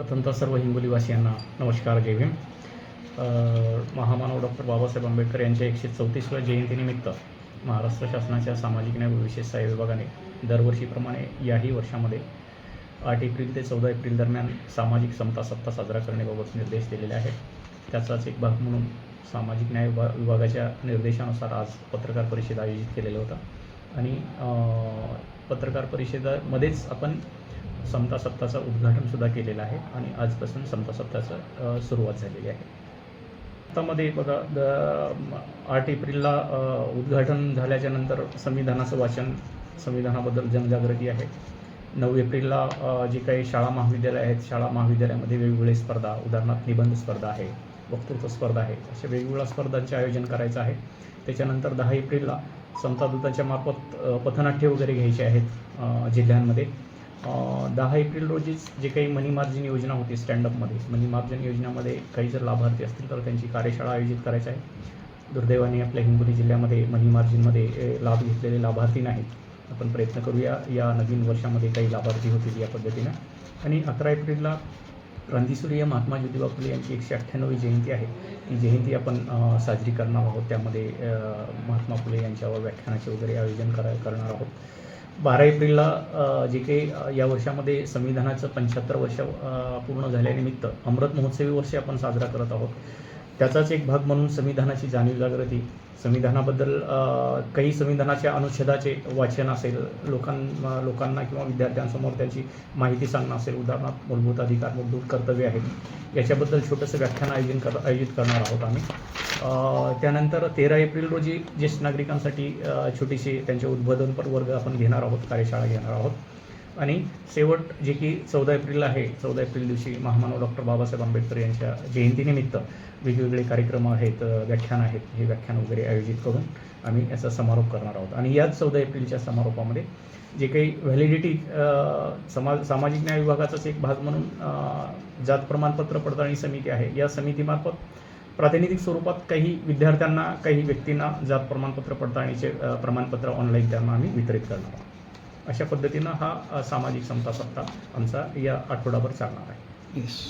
प्रथमतः सर्व हिंगोलीवासियांना नमस्कार जय भीम. महामानव डॉक्टर बाबासाहेब आंबेडकर यांच्या एकशे चौतीसव्या जयंतीनिमित्त महाराष्ट्र शासनाच्या सामाजिक न्याय व विशेष सहाय्य विभागाने दरवर्षीप्रमाणे याही वर्षामध्ये आठ एप्रिल ते चौदा एप्रिल दरम्यान सामाजिक समता सप्ताह साजरा करण्याबाबत निर्देश दिलेले आहेत. त्याचाच एक भाग म्हणून सामाजिक न्याय विभा विभागाच्या निर्देशानुसार आज पत्रकार परिषद आयोजित केलेलं होतं. आणि पत्रकार परिषदेमध्येच आपण समता सप्ताहाचं उद्घाटनसुद्धा केलेलं आहे आणि आजपासून समता सप्ताहाचं सुरुवात झालेली आहे. आतामध्ये बघा द आठ एप्रिलला उद्घाटन झाल्याच्यानंतर संविधानाचं वाचन संविधानाबद्दल जनजागृती आहे. नऊ एप्रिलला जी काही शाळा महाविद्यालय आहेत शाळा महाविद्यालयामध्ये वेगवेगळे स्पर्धा उदाहरणार्थ निबंध स्पर्धा आहे वक्तृत्व स्पर्धा आहे अशा वेगवेगळ्या स्पर्धांचे आयोजन करायचं आहे. त्याच्यानंतर दहा एप्रिलला समता दूताच्या मार्फत पथनाट्य वगैरे घ्यायचे आहेत जिल्ह्यांमध्ये. दहा एप्रिल रोजीच जे काही मनी मार्जिन योजना होती स्टँडअपमध्ये मनी मार्जिन योजनामध्ये काही जर लाभार्थी असतील तर त्यांची कार्यशाळा आयोजित करायची आहे. दुर्दैवाने आपल्या हिंगोली जिल्ह्यामध्ये मनी मार्जिनमध्ये लाभ घेतलेले लाभार्थी नाहीत. आपण प्रयत्न करूया या नवीन वर्षामध्ये काही लाभार्थी होतील या पद्धतीनं. आणि अकरा एप्रिलला क्रांतीसूर्य महात्मा ज्योतिबा फुले यांची एकशे अठ्ठ्याण्णवी जयंती आहे. ती जयंती आपण साजरी करणार आहोत. त्यामध्ये महात्मा फुले यांच्यावर व्याख्यानाचे वगैरे आयोजन करा करणार आहोत. बारा एप्रिलला जे काही या वर्षामध्ये संविधानाचं पंच्याहत्तर वर्ष पूर्ण झाल्यानिमित्त अमृत महोत्सवी वर्ष आपण साजरा करत आहोत. त्याचाच एक भाग म्हणून संविधानाची जाणीव जागृती संविधानाबद्दल काही संविधानाच्या अनुच्छेदाचे वाचन असेल लोकां लोकांना किंवा विद्यार्थ्यांसमोर त्याची माहिती सांगणं असेल उदाहरणार्थ मूलभूत अधिकार मूलभूत कर्तव्य आहेत याच्याबद्दल छोटंसं व्याख्यान आयोजन कर आयोजित करणार आहोत आम्ही. त्यानंतर तेरा एप्रिल रोजी ज्येष्ठ नागरिकांसाठी छोटीशी त्यांचे उद्बोधनपर वर्ग आपण घेणार आहोत कार्यशाळा घेणार आहोत. आणि शेवट जे की चौदा एप्रिल आहे चौदा एप्रिल दिवशी महामानव डॉक्टर बाबासाहेब आंबेडकर यांच्या जयंतीनिमित्त वेगवेगळे कार्यक्रम आहेत व्याख्यान आहेत हे व्याख्यान वगैरे आयोजित करून आम्ही याचा समारोप करणार आहोत. आणि याच चौदा एप्रिलच्या समारोपामध्ये जे काही व्हॅलिडिटी समाज सामाजिक न्याय विभागाचाच एक भाग म्हणून जात प्रमाणपत्र पडताळणी समिती आहे. या समितीमार्फत प्रातिनिधिक स्वरूपात काही विद्यार्थ्यांना काही व्यक्तींना जात प्रमाणपत्र पडताळणीचे प्रमाणपत्र ऑनलाईन त्यांना आम्ही वितरित करणार आहोत. अशा पद्धतीनं हा सामाजिक समता सप्ताह आमचा या आठवडाभर चालणार आहे. येस